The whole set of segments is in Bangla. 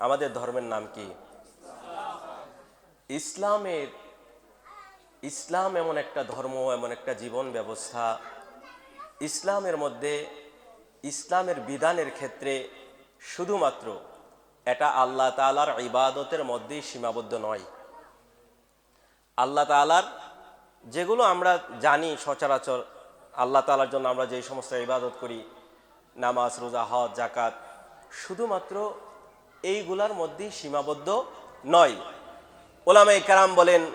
আমাদের ধর্মের নাম কি? ইসলামের, ইসলাম এমন একটা ধর্ম, এমন একটা জীবন ব্যবস্থা। ইসলামের মধ্যে, ইসলামের বিধানের ক্ষেত্রে শুধুমাত্র এটা আল্লাহ তালার ইবাদতের মধ্যেই সীমাবদ্ধ নয়। আল্লাহ তালার যেগুলো আমরা জানি সচরাচর, আল্লাহ তালার জন্য আমরা যেই সমস্ত ইবাদত করি, নামাজ, রোজা, হজ জাকাত শুধুমাত্র এইগুলার সীমাবদ্ধ নয়। ওলামা কারাম বলেন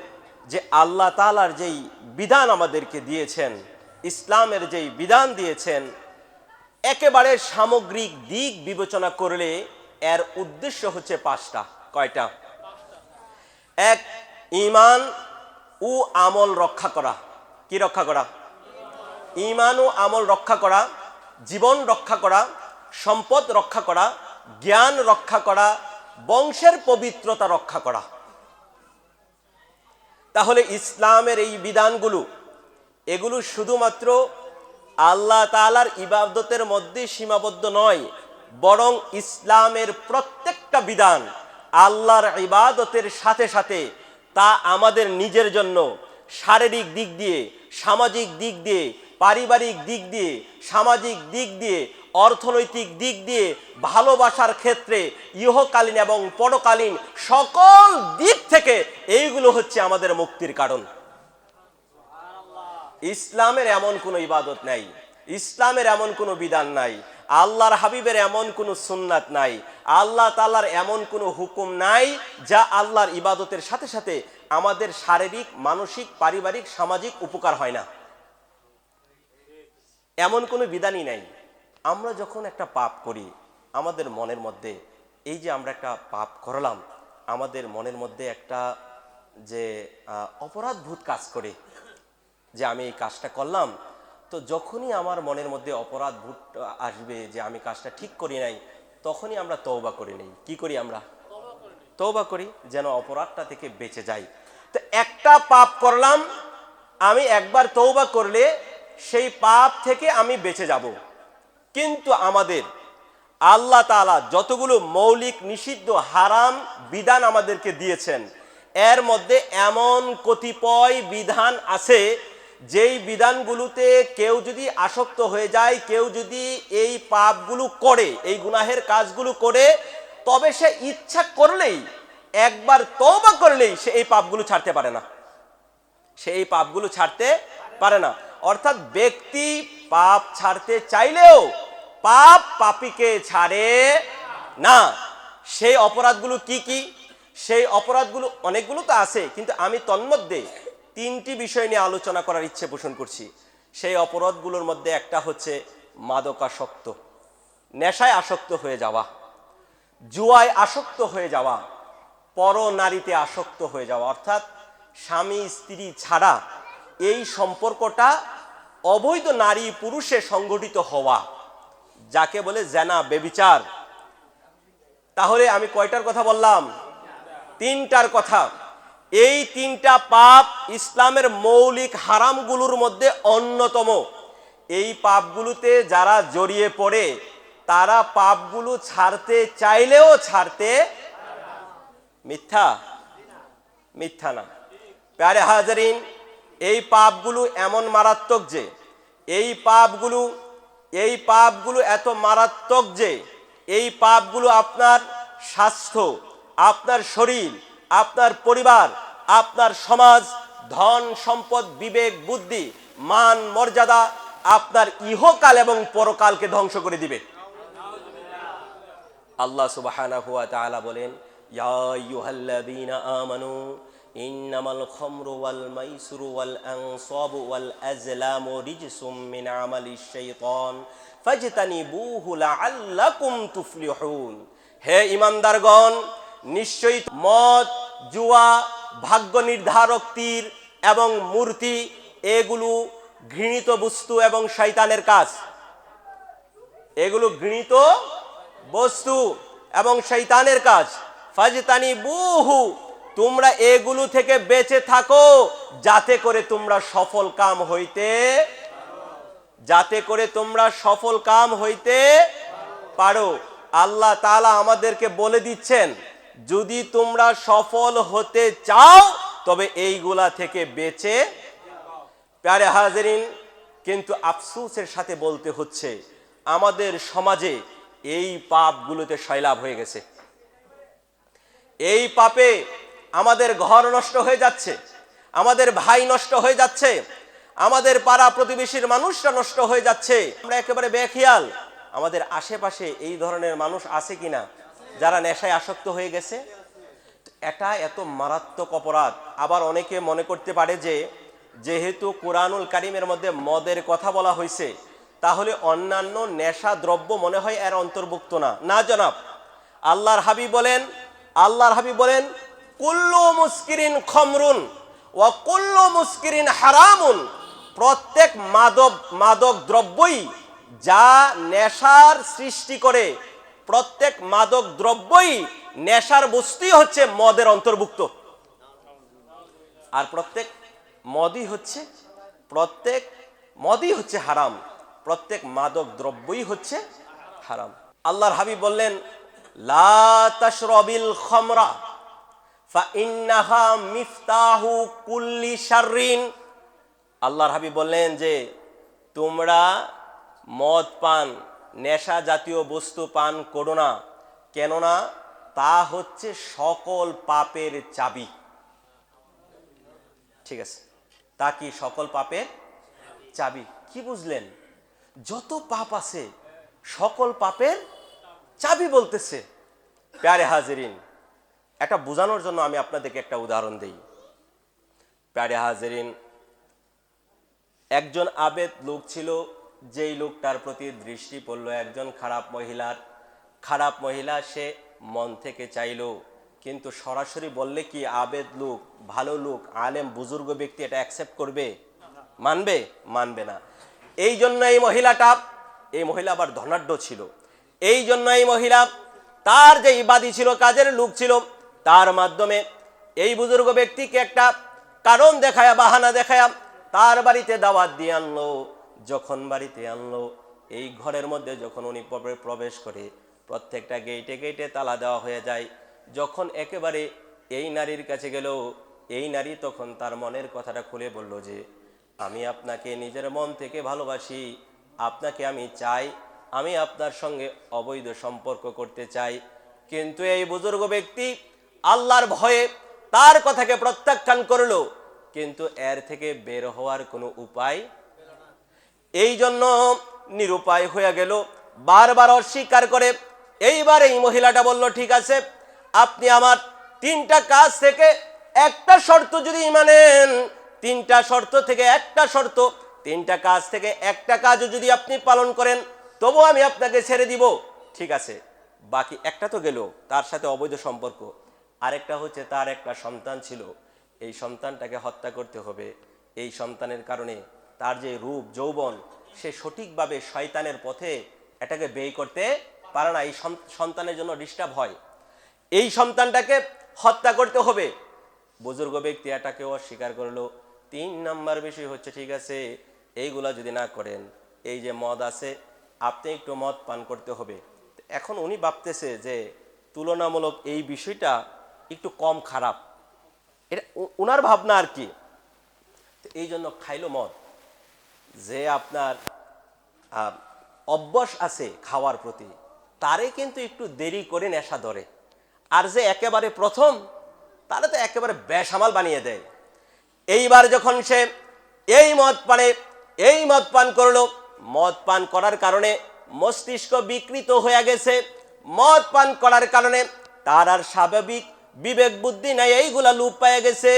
যে আল্লাহ তালার যেই বিধান আমাদেরকে দিয়েছেন, ইসলামের যেই বিধান দিয়েছেন, একেবারে সামগ্রিক দিক বিবেচনা করলে এর উদ্দেশ্য হচ্ছে পাঁচটা, কয়টা? এক ইমান ও আমল রক্ষা করা। কি রক্ষা করা? ইমান ও আমল রক্ষা করা, জীবন রক্ষা করা, সম্পদ রক্ষা করা জ্ঞান রক্ষা করা, বংশের পবিত্রতা রক্ষা করা। তাহলে ইসলামের এই বিধানগুলো, এগুলো শুধুমাত্র আল্লাহ তালার ইবাদতের মধ্যে সীমাবদ্ধ নয়, বরং ইসলামের প্রত্যেকটা বিধান আল্লাহর ইবাদতের সাথে সাথে তা আমাদের নিজের জন্য শারীরিক দিক দিয়ে, সামাজিক দিক দিয়ে, পারিবারিক দিক দিয়ে, সামাজিক দিক দিয়ে অর্থনৈতিক দিক দিয়ে ভালোবাসার ক্ষেত্রে ইহকালীন এবং পরকালীন সকল দিক থেকে এইগুলো হচ্ছে আমাদের মুক্তির কারণ। ইসলামের এমন কোনো ইবাদত নাই, ইসলামের এমন কোনো বিধান নাই, আল্লাহর হাবিবের এমন কোনো সুন্নাত নাই, আল্লাহ তাল্লার এমন কোনো হুকুম নাই যা আল্লাহর ইবাদতের সাথে সাথে আমাদের শারীরিক, মানসিক, পারিবারিক, সামাজিক উপকার হয় না। এমন কোনো বিধানই নাই। আমরা যখন একটা পাপ করি আমাদের মনের মধ্যে এই যে আমরা একটা পাপ করলাম আমাদের মনের মধ্যে একটা যে আহ, অপরাধভূত কাজ করে যে আমি এই কাজটা করলাম তো যখনই আমার মনের মধ্যে অপরাধ ভূত আসবে যে আমি কাজটা ঠিক করি নাই তখনই আমরা তৌবা করে নেই। কি করি আমরা? তৌবা করি যেন অপরাধটা থেকে বেঁচে যাই। তো একটা পাপ করলাম আমি একবার তৌবা করলে সেই পাপ থেকে আমি বেঁচে যাব। কিন্তু আমাদের আল্লাহ তাআলা যতগুলো মৌলিক, নিষিদ্ধ, হারাম বিধান আমাদেরকে দিয়েছেন, এর মধ্যে এমন কতিপয় বিধান আছে যেই বিধানগুলোতে কেউ যদি আসক্ত হয়ে যায়, কেউ যদি এই পাপগুলো করে, এই গুনাহের কাজগুলো করে, তবে সে ইচ্ছা করলেই, একবার তওবা করলেই সে এই পাপগুলো ছাড়তে পারে না। সে এই পাপগুলো ছাড়তে পারে না। অর্থাৎ ব্যক্তি পাপ ছাড়তে চাইলেও পাপ পাপীকে ছাড়ে না। সেই অপরাধগুলো কি কি? সেই অপরাধগুলো অনেকগুলো তো আছে, কিন্তু আমি তন্মধ্যে তিনটি বিষয় নিয়ে আলোচনা করার ইচ্ছে পোষণ করছি। সেই অপরাধগুলোর মধ্যে একটা হচ্ছে মাদকাসক্ত, নেশায় আসক্ত হয়ে যাওয়া, জুয়ায় আসক্ত হয়ে যাওয়া পর নারীতে আসক্ত হয়ে যাওয়া, অর্থাৎ স্বামী স্ত্রী ছাড়া এই সম্পর্কটা অবৈধ নারী পুরুষে সংগঠিত হওয়া। যাকে বলে জেনা, বেবিচার। তাহলে আমি কয়টার কথা বললাম? তিনটার কথা। এই তিনটা পাপ ইসলামের মৌলিক হারামগুলোর মধ্যে অন্যতম। এই পাপগুলোতে যারা জড়িয়ে পড়ে, তারা পাপগুলো ছাড়তে চাইলেও ছাড়তে মিথ্যা। মিথ্যা না। প্যারে হাজারিন, এই পাপগুলো এমন মারাত্মক যে, এই পাপগুলো এই পাপগুলো এত মারাত্মক যে, এই পাপগুলো আপনার স্বাস্থ্য, আপনার শরীর, আপনার পরিবার, আপনার সমাজ, ধন, সম্পদ, বিবেক, বুদ্ধি, মান, মর্যাদা আপনার ইহকাল এবং পরকালকে ধ্বংস করে দিবে। আল্লাহ ওয়া বলেন ইন্নামাল খামরু ওয়াল মাইসিরু ওয়াল আনসাবু ওয়াল আজলামু রিজসুম মিন আমালিশ শাইতান ফাজতানিবুহু লাআল্লাকুম তুফলিহুন। হে ইমানদারগণ, নিশ্চয়ই মদ, জুয়া, ভাগ্য নির্ধারক তীর এবং মূর্তি, এগুলো ঘৃণিত বস্তু এবং শয়তানের কাজ। এগুলো ঘৃণিত বস্তু এবং শৈতানের কাজ। ফাজতানি বুহু তোমরা এগুলো থেকে বেঁচে থাকো, যাতে করে তোমরা সফল কাম হইতে যাতে করে তোমরা সফল কাম হইতে পারো। আল্লাহ তালা আমাদেরকে বলে দিচ্ছেন, যদি তোমরা সফল হতে চাও, তবে এইগুলা থেকে বেঁচে প্যারে হাজারিন, কিন্তু আফসুসের সাথে বলতে হচ্ছে, আমাদের সমাজে এই পাপগুলোতে সয়লাভ হয়ে গেছে। এই পাপে আমাদের ঘর নষ্ট হয়ে যাচ্ছে, আমাদের ভাই নষ্ট হয়ে যাচ্ছে, আমাদের পাড়া প্রতিবেশীর মানুষরা নষ্ট হয়ে যাচ্ছে। আমরা একেবারে বেখেয়াল, আমাদের আশেপাশে এই ধরনের মানুষ আছে কিনা, যারা নেশায় আসক্ত হয়ে গেছে? এটা এত মারাত্মক অপরাধ। আবার অনেকে মনে করতে পারে যে, যেহেতু কোরআনুল কারিমের মধ্যে মদের কথা বলা হয়েছে তাহলে অন্যান্য নেশা দ্রব্য মনে হয় এর অন্তর্ভুক্ত না। না জনাব, আল্লাহর হাবি বলেন, আল্লাহর হাবি বলেন কুল্লু মুস্কিরিন খমরুন ও কুল্লু মুস্কিরিন হারামুন। প্রত্যেক মাদক মাদক দ্রব্যই যা নেশার সৃষ্টি করে, প্রত্যেক মাদক দ্রব্যই নেশার বস্তুই হচ্ছে মদের অন্তর্ভুক্ত। আর প্রত্যেক মদই হচ্ছে, প্রত্যেক মদই হচ্ছে হারাম, প্রত্যেক মাদক দ্রব্যই হচ্ছে হারাম। আল্লাহর হাবিব বললেন, লা তাশরাবিল খামরা। ফাইন্নাহা মিফতাহু কুল্লি শাররিন। আল্লাহর হাবিব বললেন যে, তোমরা মদ পান, নেশা জাতীয় বস্তু পান করো না, কেননা তা হচ্ছে সকল পাপের চাবি। ঠিক আছে, তা কি সকল পাপের চাবি? কি বুঝলেন? যত পাপ আছে, সকল পাপের চাবি বলতেছে। প্যারে হাজেরিন এটা বোঝানোর জন্য আমি আপনাদেরকে একটা উদাহরণ দিই। প্যারে হাজেরিন, একজন আবেদ লোক ছিল, যেই লোকটার প্রতি দৃষ্টি পড়ল। একজন খারাপ মহিলার, খারাপ মহিলা সে মন থেকে চাইলো, কিন্তু সরাসরি বললে কি, আবেদ লোক, ভালো লোক, আলেম, বুজুর্গ ব্যক্তি এটা অ্যাকসেপ্ট করবে? মানবে? মানবে না। এই জন্য এই মহিলাটা, এই মহিলা আবার ধনাঢ্য ছিল। এই জন্য এই মহিলা, তার যে ইবাদি ছিল, কাজের লোক ছিল তার মাধ্যমে এই বুজুর্গ ব্যক্তিকে একটা কারণ দেখায়া, বাহানা দেখায়া তার বাড়িতে দাওয়াত দিয়ে আনলো, যখন বাড়িতে আনলো, এই ঘরের মধ্যে যখন উনি প্রবে- প্রবেশ করে, প্রত্যেকটা গেইটে গেইটে তালা দেওয়া হয়ে যায়, যখন একেবারে এই নারীর কাছে গেল, এই নারী তখন তার মনের কথাটা খুলে বলল যে, আমি আপনাকে নিজের মন থেকে ভালোবাসি, আপনাকে আমি চাই, আমি আপনার সঙ্গে অবৈধ সম্পর্ক করতে চাই। কিন্তু এই বুজুর্গ ব্যক্তি আল্লাহর ভয়ে তার কথাকে প্রত্যাখ্যান করল, কিন্তু এর থেকে বের হওয়ার কোনো উপায় এই জন্য নিরুপায় হয়ে গেল, বারবার অস্বীকার করে। এইবার এই মহিলাটা বলল, ঠিক আছে, আপনি আমার তিনটা কাজ থেকে একটা শর্ত যদি মানেন, তিনটা শর্ত থেকে একটা শর্ত, তিনটা কাজ থেকে একটা কাজও যদি আপনি পালন করেন তবু আমি আপনাকে ছেড়ে দিব। ঠিক আছে, বাকি একটা তো গেল, তার সাথে অবৈধ সম্পর্ক। আরেকটা হচ্ছে তার একটা সন্তান ছিল। এই সন্তানটাকে হত্যা করতে হবে। এই সন্তানের কারণে তার যে রূপ, যৌবন, সে সঠিকভাবে শয়তানের পথে এটাকে ব্যয় করতে পারে না। এই সন্তানের জন্য ডিস্টার্ব হয়। এই সন্তানটাকে হত্যা করতে হবে। বুজুর্গ ব্যক্তি এটাকেও অস্বীকার করল। তিন নাম্বার বিষয় হচ্ছে, ঠিক আছে, এইগুলা যদি না করেন, এই যে মদ আছে, আপনি একটু মদ পান করতে হবে। এখন উনি ভাবতেছে যে তুলনামূলক এই বিষয়টা একটু কম খারাপ। এটা ওনার ভাবনা আর কি? এই জন্য খাইলো মদ যে আপনার অভ্যাস আছে খাওয়ার প্রতি, তারে কিন্তু একটু দেরি করে নেশা ধরে। আর যে একেবারে প্রথম, তারা তো একেবারে বেসামাল বানিয়ে দেয়। এইবার যখন সে এই মদ পানে, এই মদ পান করল, মদ পান করার কারণে মস্তিষ্ক বিকৃত হয়ে গেছে। মদ পান করার কারণে তার আর স্বাভাবিক বিবেক বুদ্ধি নাই, এইগুলা লুপ পেয়ে গেছে।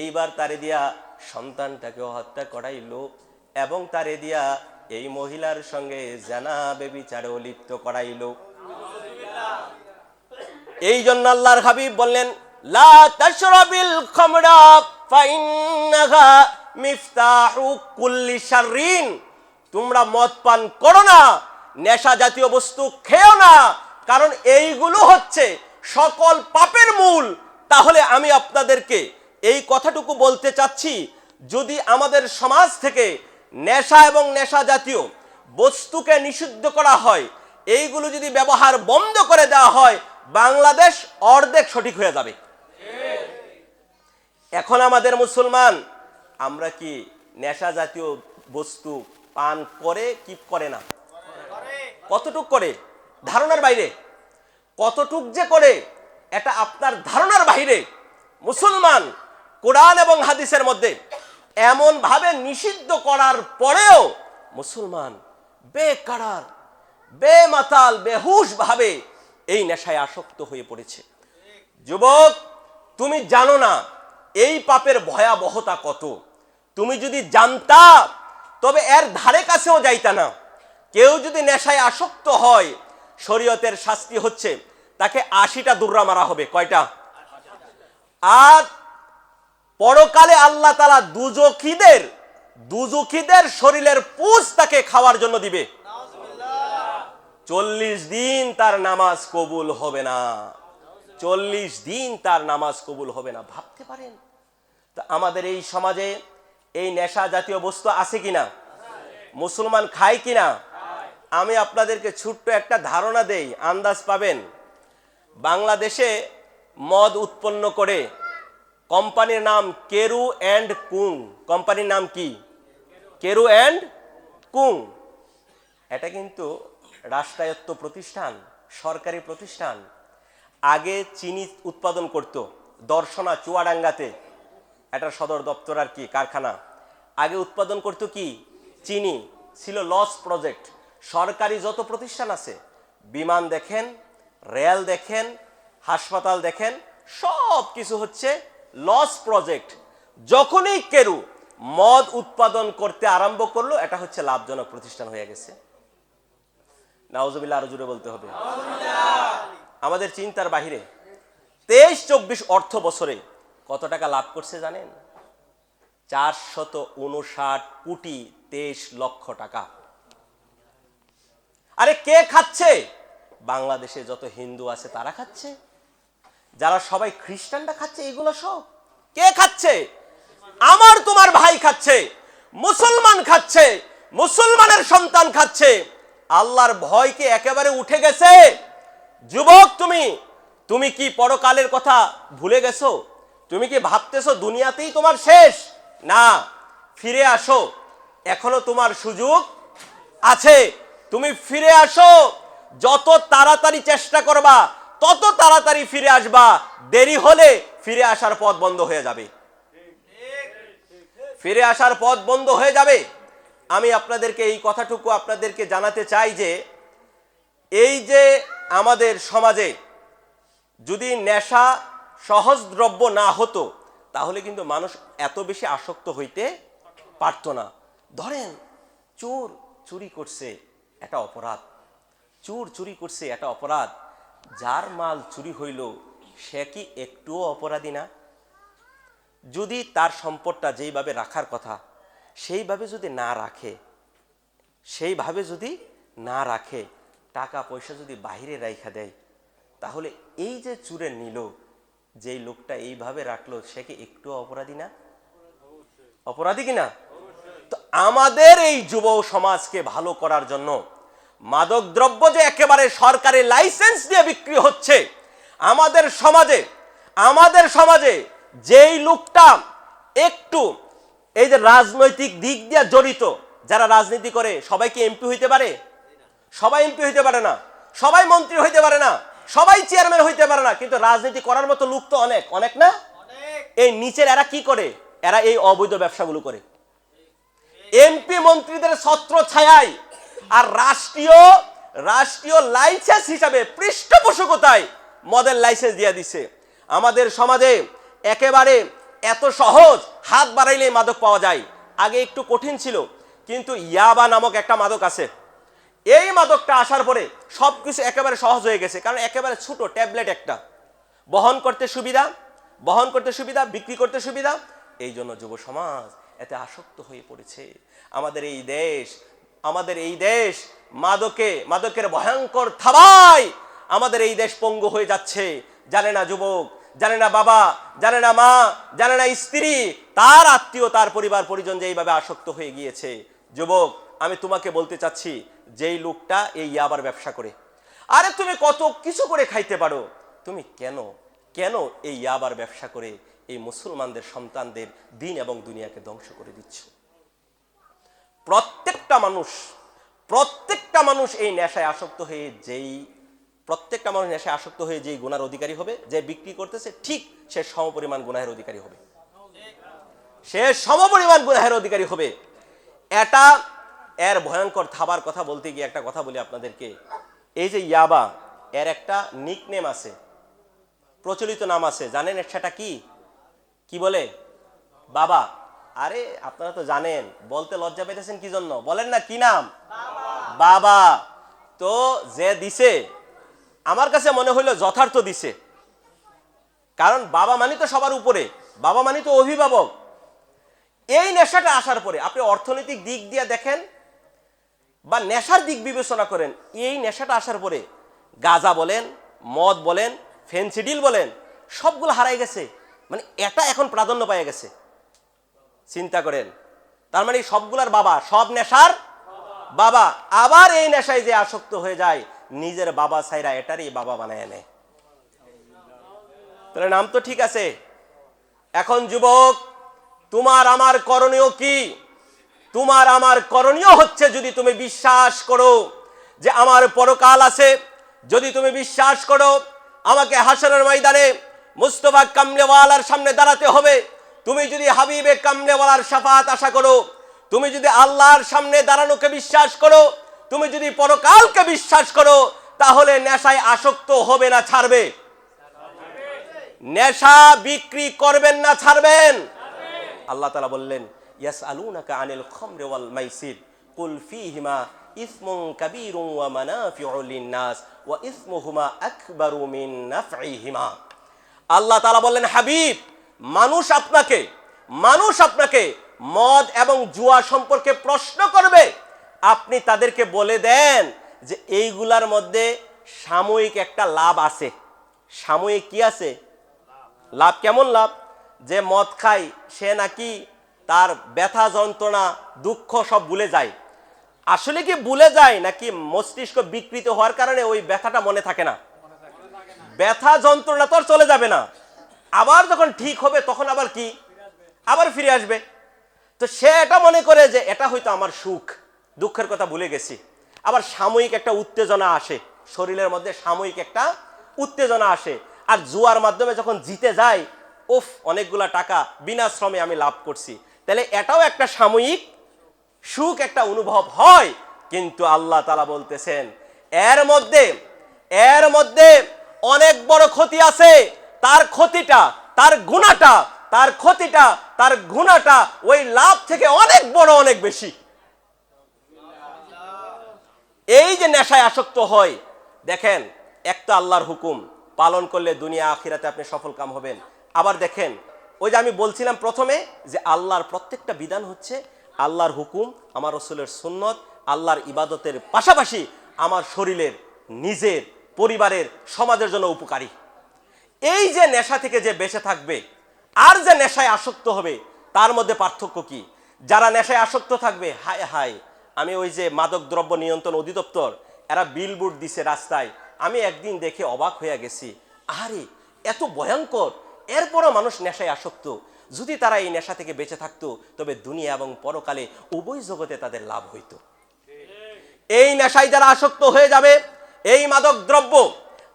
এইবার তারে দিয়া সন্তানটাকে হত্যা করাইলো এবং তারে দিয়া এই মহিলার সঙ্গে জানা বেবিচারেও লিপ্ত করাইলো। এই জন্য আল্লাহর হাবিব বললেন, লা তাশরাবিল খামরা ফাইন্নাহা মিফতাহু কুল্লি শাররিন। তোমরা মদ পান করো না, নেশা জাতীয় বস্তু খেও না, কারণ এইগুলো হচ্ছে সকল পাপের মূল। তাহলে আমি আপনাদেরকে এই কথাটুকু বলতে চাচ্ছি, যদি আমাদের সমাজ থেকে নেশা এবং নেশা জাতীয় বস্তুকে নিষিদ্ধ করা হয়, এইগুলো যদি ব্যবহার বন্ধ করে দেওয়া হয়, বাংলাদেশ অর্ধেক সঠিক হয়ে যাবে। এখন আমাদের মুসলমান, আমরা কি নেশা জাতীয় বস্তু পান করে, কি করে না? কতটুক করে? ধারণার বাইরে। কতটুক যে করে, এটা আপনার ধারণার বাইরে মুসলমান, কোরআন এবং হাদিসের মধ্যে এমন ভাবে নিষিদ্ধ করার পরেও মুসলমান বেকারার, বেমাতাল বেহুশ ভাবে এই নেশায় আসক্ত হয়ে পড়েছে। যুবক, তুমি জানো না, এই পাপের ভয়াবহতা কত। তুমি যদি জানতা, তবে এর ধারে কাছেও যাইতা না। কেউ যদি নেশায় আসক্ত হয় শরীয়তের শাস্তি হচ্ছে, তাকে আশিটা দুর্রা মারা হবে, কয়টা? আর পরকালে আল্লাহ তালা দুজখিদের দুজখিদের শরীরের পুষ তাকে খাওয়ার জন্য দিবে। চল্লিশ দিন তার নামাজ কবুল হবে না। চল্লিশ দিন তার নামাজ কবুল হবে না। ভাবতে পারেন? তা আমাদের এই সমাজে এই নেশা জাতীয় বস্তু আছে কিনা? মুসলমান খায় কিনা? আমি আপনাদেরকে ছোট্ট একটা ধারণা দেই, আন্দাজ পাবেন। বাংলাদেশে মদ উৎপন্ন করে কোম্পানির নাম কেরু অ্যান্ড কুং। কোম্পানির নাম কি? কেরু অ্যান্ড কুং। এটা কিন্তু রাষ্ট্রায়ত্ত প্রতিষ্ঠান, সরকারি প্রতিষ্ঠান। আগে চিনি উৎপাদন করত, দর্শনা চুয়াডাঙ্গাতে। এটার সদর দপ্তর আর কি, কারখানা। আগে উৎপাদন করত কি? চিনি। ছিল লস প্রজেক্ট। সরকারি যত প্রতিষ্ঠান আছে, বিমান দেখেন, রেল দেখেন, হাসপাতাল দেখেন সব কিছু হচ্ছে লস প্রজেক্ট। যখনই কেরু মদ উৎপাদন করতে আরম্ভ করল, এটা হচ্ছে লাভজনক প্রতিষ্ঠান হয়ে গেছে। নাওজবিল্লা আরও জুড়ে বলতে হবে। আমাদের চিন্তার বাহিরে, তেইশ চব্বিশ অর্থ বছরে কত টাকা লাভ করছে জানেন? চারশত উনষাট কোটি তেইশ লক্ষ টাকা। আরে কে খাচ্ছে? বাংলাদেশে যত হিন্দু আছে তারা খাচ্ছে। যারা সবাই খ্রিস্টানরা খাচ্ছে, এগুলো সব। কে খাচ্ছে? আমার তোমার ভাই খাচ্ছে, মুসলমান খাচ্ছে, মুসলমানের সন্তান খাচ্ছে। আল্লাহর ভয় কি একেবারে উঠে গেছে। যুবক, তুমি তুমি কি পরকালের কথা ভুলে গেছো? তুমি কি ভাবতেছো দুনিয়াতেই তোমার শেষ? না, ফিরে আসো। এখনও তোমার সুযোগ আছে। তুমি ফিরে আসো। যত তাড়াতাড়ি চেষ্টা করবা, তত তাড়াতাড়ি ফিরে আসবা। দেরি হলে ফিরে আসার পথ বন্ধ হয়ে যাবে। ফিরে আসার পথ বন্ধ হয়ে যাবে। আমি আপনাদেরকে এই কথাটুকু আপনাদেরকে জানাতে চাই যে, এই যে আমাদের সমাজে যদি নেশা সহজদ্রব্য না হতো, তাহলে কিন্তু মানুষ এত বেশি আসক্ত হইতে পারতো না। ধরেন, চোর চুরি করছে। এটা অপরাধ। চোর চুরি করছে এটা অপরাধ। যার মাল চুরি হইল, সে কি একটুও অপরাধী না? যদি তার সম্পদটা যেইভাবে রাখার কথা, সেইভাবে যদি না রাখে, সেইভাবে যদি না রাখে টাকা পয়সা যদি বাইরে রাইখা দেয়, তাহলে এই যে চুরে নিল, যেই লোকটা এইভাবে রাখল, সে কি একটু অপরাধী না? অপরাধী কিনা আমাদের এই যুব সমাজকে ভালো করার জন্য মাদক দ্রব্য যে একেবারে সরকারি লাইসেন্স দিয়ে বিক্রি হচ্ছে আমাদের সমাজে আমাদের সমাজে যেই লোকটা একটু এই যে রাজনৈতিক দিক দিয়ে জড়িত যারা রাজনীতি করে সবাই কি এমপি হইতে পারে? সবাই এমপি হইতে পারে না। সবাই মন্ত্রী হইতে পারে না। সবাই চেয়ারম্যান হইতে পারে না। কিন্তু রাজনীতি করার মতো লোক তো অনেক অনেক না? এই নিচের এরা কি করে? এরা এই অবৈধ ব্যবসাগুলো করে। এমপি মন্ত্রীদের ছত্র ছায়ায় আর রাষ্ট্রীয় রাষ্ট্রীয় লাইসেন্স হিসাবে পৃষ্ঠপোষকতায় মদের লাইসেন্স দিয়ে দিছে। আমাদের সমাজে একেবারে এত সহজ হাত বাড়াইলেই মাদক পাওয়া যায়। আগে একটু কঠিন ছিল, কিন্তু ইয়াবা নামক একটা মাদক আছে। এই মাদকটা আসার পরে সব কিছু একেবারে সহজ হয়ে গেছে, কারণ একেবারে ছোট ট্যাবলেট একটা। বহন করতে সুবিধা, বহন করতে সুবিধা, বিক্রি করতে সুবিধা এই জন্য যুব সমাজ এতে আসক্ত হয়ে পড়েছে। আমাদের এই দেশ, আমাদের এই দেশ মাদকে, মাদকের ভয়ঙ্কর থাবায় আমাদের এই দেশ পঙ্গু হয়ে যাচ্ছে। জানে না যুবক, জানে না বাবা, জানে না মা, জানে না স্ত্রী, তার আত্মীয়, তার পরিবার, পরিজন যে এইভাবে আসক্ত হয়ে গিয়েছে। যুবক, আমি তোমাকে বলতে চাচ্ছি, যেই লোকটা এই ইয়াবার ব্যবসা করে, আরে তুমি কত কিছু করে খাইতে পারো। তুমি কেন কেন এই ইয়াবার ব্যবসা করে? এই মুসলমানদের সন্তানদের দিন এবং দুনিয়াকে ধ্বংস করে দিচ্ছ। প্রত্যেকটা মানুষ প্রত্যেকটা মানুষ এই নেশায় আসক্ত হয়ে যেই, প্রত্যেকটা মানুষ নেশায় আসক্ত হয়ে যেই গুনার অধিকারী হবে, যে বিক্রি করতেছে, ঠিক সে সমপরিমাণ গুনাহের অধিকারী হবে। সে সমপরিমাণ গুনাহের অধিকারী হবে। এটা এর ভয়ঙ্কর থাবার কথা বলতে গিয়ে একটা কথা বলি আপনাদেরকে। এই যে ইয়াবা, এর একটা নিকনেম আছে, প্রচলিত নাম আছে। জানেন সেটা কি? কি বলে? বাবা। আরে, আপনারা তো জানেন, বলতে লজ্জা পেতেছেন কি জন্য? বলেন না কি নাম? বাবা। তো যে দিছে, আমার কাছে মনে হইল যথার্থ দিছে। কারণ বাবা মানি তো সবার উপরে, বাবা মানি তো অভিভাবক। এই নেশাটা আসার পরে, আপনি অর্থনৈতিক দিক দিয়ে দেখেন বা নেশার দিক বিবেচনা করেন, এই নেশাটা আসার পরে গাজা বলেন, মদ বলেন, ফেন্সিডিল বলেন, সবগুলো হারাই গেছে। মানে এটা এখন প্রাধান্য পেয়ে গেছে। চিন্তা করেন। তার মানে সবগুলার বাবা, সব নেশার বাবা। আবার এই নেশায় যে আসক্ত হয়ে যায়, নিজের বাবা সাইরা এটারই বাবা বানায় নেয় তাহলে নাম তো ঠিক আছে। এখন যুবক, তোমার আমার করণীয় কি? তোমার আমার করণীয় হচ্ছে যদি তুমি বিশ্বাস করো যে আমার পরকাল আছে। যদি তুমি বিশ্বাস করো, আমাকে হাসনের ময়দানে মুস্তফা কামলেওয়ালার সামনে দাঁড়াতে হবে। তুমি যদি হাবিবে কামলেওয়ালার সাফাত আশা করো, তুমি যদি আল্লাহর সামনে দাঁড়ানোকে বিশ্বাস করো, তুমি যদি পরকালকে বিশ্বাস করো, তাহলে নেশায় আসক্ত হবে না, ছাড়বে। নেশা বিক্রি করবেন না, ছাড়বেন। আল্লাহ তালা বললেন ইয়াস আলুনাকা আনিল খমরে ওয়াল মাইসির, কুল ফিহিমা ইসমুন কাবীরুন ওয়া মানাফিউ লিন-নাস ওয়া ইসমুহুমা আকবারু মিন নাফইহিমা আল্লাহ তালা বললেন, হাবিব, মানুষ আপনাকে মানুষ আপনাকে মদ এবং জুয়া সম্পর্কে প্রশ্ন করবে। আপনি তাদেরকে বলে দেন যে এইগুলার মধ্যে সাময়িক একটা লাভ আছে। সাময়িক কি আছে? লাভ কেমন লাভ? যে মদ খায়, সে নাকি তার ব্যথা, যন্ত্রণা, দুঃখ সব ভুলে যায়। আসলে কি ভুলে যায় নাকি মস্তিষ্ক বিকৃত হওয়ার কারণে ওই ব্যথাটা মনে থাকে না? ব্যথা যন্ত্রণা তো আর চলে যাবে না। আবার যখন ঠিক হবে, তখন আবার কি? আবার ফিরে আসবে। তো সে এটা মনে করে যে এটা হয়তো আমার সুখ, দুঃখের কথা ভুলে গেছি। আবার সাময়িক একটা উত্তেজনা আসে, শরীরের মধ্যে সাময়িক একটা উত্তেজনা আসে। আর জুয়ার মাধ্যমে যখন জিতে যায় ওফ অনেকগুলা টাকা বিনা শ্রমে আমি লাভ করছি। তাহলে এটাও একটা সাময়িক সুখ, একটা অনুভব হয়। কিন্তু আল্লাহ তালা বলতেছেন, এর মধ্যে এর মধ্যে অনেক বড় ক্ষতি আছে। তার ক্ষতিটা, তার গুণাটা, তার ক্ষতিটা, তার গুণাটা ওই লাভ থেকে অনেক বড়, অনেক বেশি। এই যে নেশায় আসক্ত হয়, দেখেন একটা আল্লাহর হুকুম, পালন করলে দুনিয়া আখিরাতে আপনি সফল কাম হবেন। আবার দেখেন, ওই যে আমি বলছিলাম প্রথমে যে আল্লাহর প্রত্যেকটা বিধান হচ্ছে আল্লাহর হুকুম, আমার রসুলের সুন্নত, আল্লাহর ইবাদতের পাশাপাশি আমার শরীরের, নিজের পরিবারের সমাজের জন্য উপকারী। এই যে নেশা থেকে যে বেঁচে থাকবে, আর যে নেশায় আসক্ত হবে, তার মধ্যে পার্থক্য কি? যারা নেশায় আসক্ত থাকবে, হায় হায়, আমি ওই যে মাদক দ্রব্য নিয়ন্ত্রণ অধিদপ্তর, এরা বিলবোর্ড দিছে রাস্তায়, আমি একদিন দেখে অবাক হয়ে গেছি। আরে এত ভয়ঙ্কর! এরপরও মানুষ নেশায় আসক্ত। যদি তারা এই নেশা থেকে বেঁচে থাকতো, তবে দুনিয়া এবং পরকালে উভয় জগতে তাদের লাভ হইত। এই নেশায় যারা আসক্ত হয়ে যাবে এই মাদক দ্রব্য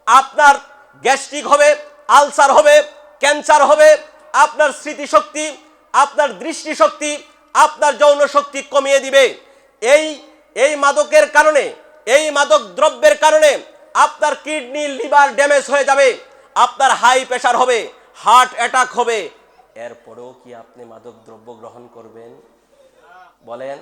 আপনার গ্যাস্ট্রিক হবে, আলসার হবে, ক্যান্সার হবে, আপনার স্মৃতিশক্তি, আপনার দৃষ্টিশক্তি, আপনার যৌন শক্তি কমিয়ে দিবে। এই এই মাদকের কারণে, এই মাদক দ্রব্যের কারণে আপনার কিডনি, লিভার ড্যামেজ হয়ে যাবে, আপনার হাই প্রেশার হবে, হার্ট অ্যাটাক হবে। এরপরেও কি আপনি মাদক দ্রব্য গ্রহণ করবেন? বলেন।